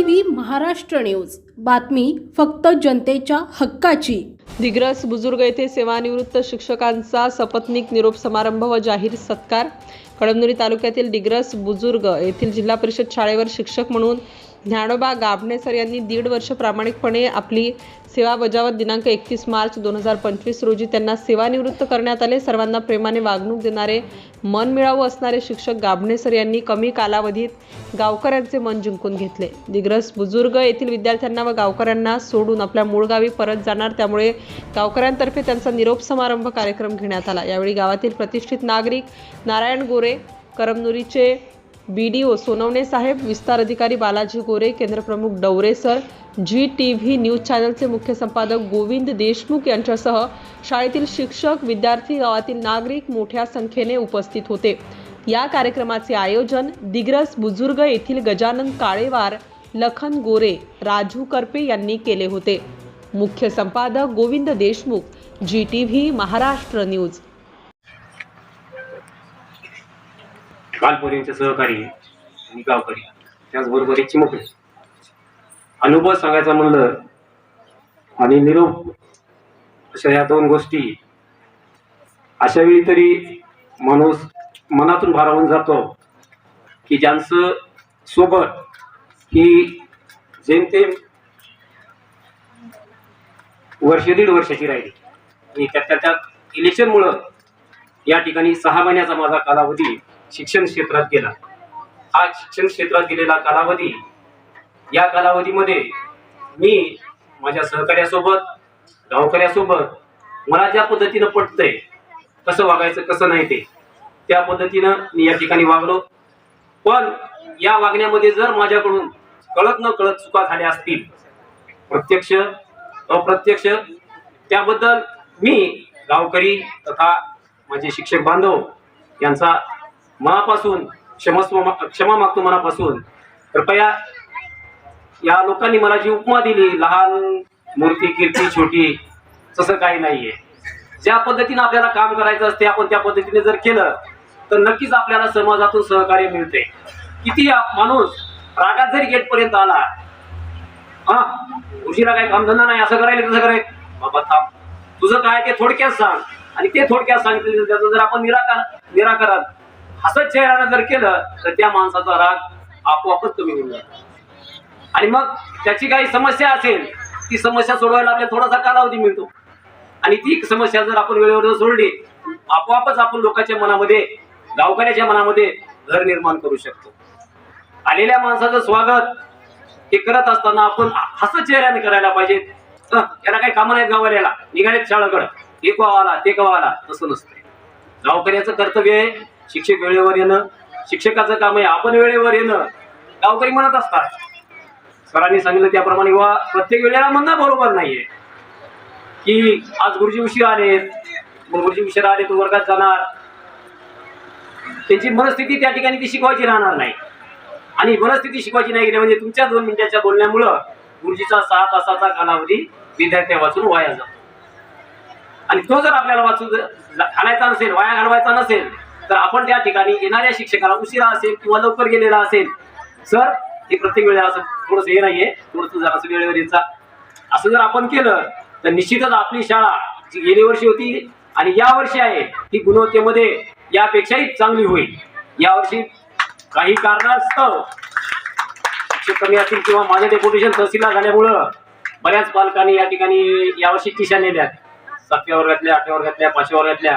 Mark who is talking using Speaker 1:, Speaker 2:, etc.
Speaker 1: V Maharashtra news. बातमी फक्त जनतेच्या हक्काची.
Speaker 2: दिग्रस बुजुर्ग येथे सेवानिवृत्त शिक्षकांचा सपत्निक निरोप समारंभ व जाहीर सत्कार. कळमनुरी तालुक्यातील दिग्रस बुजुर्ग येथील जिल्हा परिषद शाळेवर शिक्षक म्हणून ज्ञानोबा गाभणे सर यांनी दीड वर्ष प्रामाणिकपणे आपली सेवा बजावत दिनांक एकतीस मार्च दोन हजार पंचवीस रोजी त्यांना सेवानिवृत्त करण्यात आले. सर्वांना प्रेमाने वागणूक देणारे मन मिळावू असणारे शिक्षक गाभणे सर यांनी कमी कालावधीत गावकऱ्यांचे मन जिंकून घेतले. दिग्रस बुजुर्ग येथील विद्यार्थ्यांना व गावकऱ्यांना सोडून आपल्या मूळ गावी परत जाणार त्यामुळे गावकऱ्यांतर्फे त्यांचा निरोप समारंभ कार्यक्रम घेण्यात आला. यावेळी गावातील प्रतिष्ठित नागरिक नारायण गोरे करमनुरीचे बी डी ओ सोनवणे साहेब विस्तार अधिकारी Balaji Gore केंद्रप्रमुख Dawre sir G T V news चॅनलचे मुख्य संपादक गोविंद देशमुख यांच्यासह शाळेतील शिक्षक विद्यार्थी गावातील नागरिक मोठ्या संख्येने उपस्थित होते. या कार्यक्रमाचे आयोजन दिग्रस बुजुर्ग येथील गजानन काळेवार लखन गोरे राजू करपे यांनी केले होते. मुख्य संपादक Govind Deshmukh G T V Maharashtra news.
Speaker 3: बालपोरींचे सहकारी आणि गावकरी त्याचबरोबर एक चिमुकले. अनुभव सांगायचा म्हणलं आणि निरोप अशा या दोन गोष्टी अशा वेळी तरी माणूस मनातून भारावून जातो की ज्यांचं सोबत ही जेमतेम वर्ष दीड वर्षाची राहिली. आणि त्या त्याच्या इलेक्शनमुळं या ठिकाणी सहा महिन्याचा माझा कालावधी शिक्षण क्षेत्रात गेला. हा शिक्षण क्षेत्रात गेलेला कालावधी या कालावधीमध्ये मी माझ्या सहकार्यासोबत गावकऱ्यासोबत मला ज्या पद्धतीनं पटतंय कसं वागायचं कसं नाही ते त्या पद्धतीनं मी या ठिकाणी वागलो. पण या वागण्यामध्ये जर माझ्याकडून कळत न कळत चुका झाल्या असतील प्रत्यक्ष अप्रत्यक्ष त्याबद्दल मी गावकरी तथा माझे शिक्षक बांधव यांचा मनापासून क्षमस्व क्षमा मागतो मनापासून. कृपया या लोकांनी मला जी उपमा दिली लहान मूर्ती कीर्ती छोटी तसं काही नाहीये. ज्या पद्धतीने आपल्याला काम करायचं असते आपण त्या पद्धतीने जर केलं तर नक्कीच आपल्याला समाजातून सहकार्य मिळते. किती माणूस रागात जरी गेटपर्यंत आला हा उशीरा काय कामधंदा नाही असं करायला तसं करायचं बाबा थांब. तुझं काय ते थोडक्यात सांग. आणि ते थोडक्यात सांगितलं त्याचं जर आपण निराकार निराकरण हसत चेहऱ्यानं जर केलं तर त्या माणसाचा राग आपोआपच कमी होऊन जातो. आणि मग त्याची काही समस्या असेल ती समस्या सोडवायला आपल्याला थोडासा कालावधी मिळतो. आणि ती समस्या जर आपण वेळेवर जर सोडली आपोआपच आपण लोकांच्या मनामध्ये गावकऱ्याच्या मनामध्ये घर निर्माण करू शकतो. आलेल्या माणसाचं स्वागत हे करत असताना आपण हसत चेहऱ्याने करायला पाहिजे. त्याला याला काही कामं नाहीत गावाल्याला निघालेत शाळाकडं. हे कवा आला ते कवा आला तसं नसतंय. गावकऱ्याचं कर्तव्य आहे शिक्षक वेळेवर येणं शिक्षकाचं काम आहे आपण वेळेवर येणं. गावकरी म्हणत असतात. सरांनी सांगितलं त्याप्रमाणे वा प्रत्येक वेळेला म्हणणं बरोबर नाहीये. की आज गुरुजी उशीर आलेत गुरुजी उशीर आले तो वर्गात जाणार. त्यांची मनस्थिती त्या ठिकाणी ती शिकवायची राहणार नाही. आणि मनस्थिती शिकवायची नाही गेली म्हणजे तुमच्या दोन मिनिटाच्या बोलण्यामुळं गुरुजीचा सहा तासाचा कालावधी विद्यार्थ्या वाचून वाया जातो. आणि तो जर आपल्याला वाचू घालायचा नसेल वाया घालवायचा नसेल तर आपण त्या ठिकाणी येणाऱ्या शिक्षकाला उशिरा असेल किंवा लवकर गेलेला असेल सर हे प्रत्येक वेळेला असं थोडंसं हे नाहीये थोडंसं जरा वेळेवर यायचा असं जर आपण केलं तर निश्चितच आपली शाळा जी गेली वर्षी होती आणि या वर्षी आहे ती गुणवत्तेमध्ये यापेक्षाही चांगली होईल. यावर्षी काही कारणास्तव शिक्षक कमी असतील किंवा माझे डेप्युटेशन तहसीलला झाल्यामुळं बऱ्याच पालकांनी या ठिकाणी यावर्षी टिशा नेल्यात. सातव्या वर्गातल्या आठव्या वर्गातल्या पाचव्या वर्गातल्या.